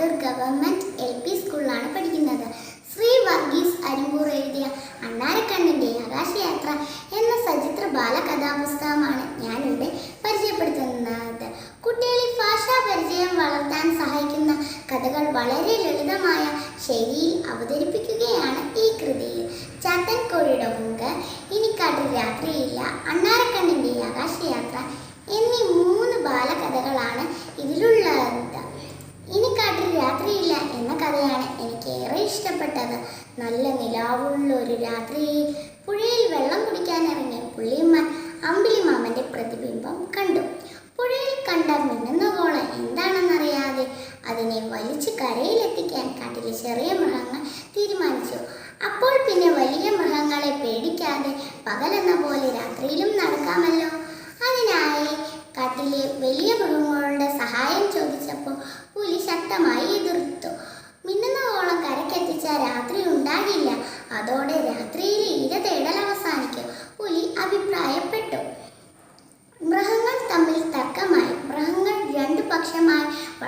ചാത്തൂർ government L P സ്കൂളിലാണ് പഠിക്കുന്നത്. ശ്രീ വർഗീസ് അരിമ്പൂർ എഴുതിയ അണ്ണാരക്കണ്ണിന്റെ ആകാശയാത്ര എന്ന സചിത്ര ബാലകഥാപുസ്തകമാണ് ഞാനിവിടെ പരിചയപ്പെടുത്തുന്നത്. കുട്ടികളിൽ ഭാഷാ പരിചയം വളർത്താൻ സഹായിക്കുന്ന കഥകൾ വളരെ ലളിതമായ ശൈലിയിൽ അവതരിപ്പിക്കുകയാണ് ഈ കൃതിയിൽ ഇഷ്ടപ്പെട്ടത്. നല്ല നിലാവുള്ള ഒരു രാത്രിയിൽ പുഴയിൽ വെള്ളം കുടിക്കാൻ ഇറങ്ങിയ അമ്പിളി അമ്പിളിമാമന്റെ പ്രതിബിംബം കണ്ടു. പുഴയിൽ കണ്ട മിന്നുന്ന കോള എന്താണെന്നറിയാതെ അതിനെ വലിച്ച് കരയിലെത്തിക്കാൻ കാട്ടിലെ ചെറിയ മൃഗങ്ങൾ തീരുമാനിച്ചു. അപ്പോൾ പിന്നെ വലിയ മൃഗങ്ങളെ പേടിക്കാതെ പകലെന്ന പോലെ രാത്രിയിലും നടക്കാമല്ലോ. അതിനായി കാട്ടിലെ വലിയ മൃഗങ്ങളുടെ സഹായം ചോദിച്ചപ്പോൾ പുലി ശക്തമായി എതിർത്തു.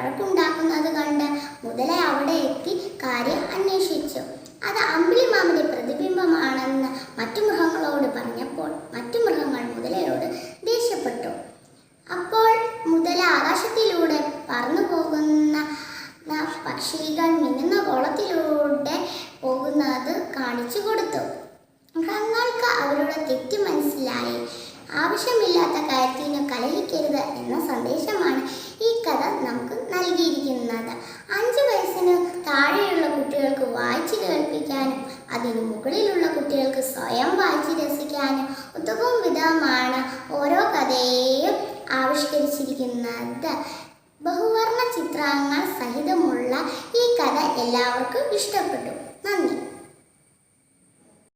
വഴക്കുണ്ടാക്കുന്നത് കണ്ട് മുതല അവിടെ എത്തി കാര്യം അന്വേഷിച്ചു. അത് അമ്പിളിമാമന്റെ പ്രതിബിംബമാണെന്ന് മറ്റു മൃഗങ്ങളോട് പറഞ്ഞപ്പോൾ മറ്റു മൃഗങ്ങൾ മുതലയോട് ദേഷ്യപ്പെട്ടു. അപ്പോൾ മുതല ആകാശത്തിലൂടെ പറന്നു പോകുന്ന പക്ഷികൾ മിന്നുന്ന കോളത്തിലൂടെ പോകുന്നത് കാണിച്ചു കൊടുത്തു. മൃഗങ്ങൾക്ക് അവരുടെ തെറ്റ് മനസ്സിലായി. ആവശ്യമില്ലാത്ത കാര്യത്തിന് കലഹിക്കരുത് എന്ന വായിച്ചു കേൾപ്പിക്കാനും അതിനു മുകളിലുള്ള കുട്ടികൾക്ക് സ്വയം വായിച്ച് രസിക്കാനും ഉതകും വിധമാണ് ഓരോ കഥയെയും ആവിഷ്കരിച്ചിരിക്കുന്നത്. ബഹുവർണ ചിത്രങ്ങൾ സഹിതമുള്ള ഈ കഥ എല്ലാവർക്കും ഇഷ്ടപ്പെട്ടു. നന്ദി.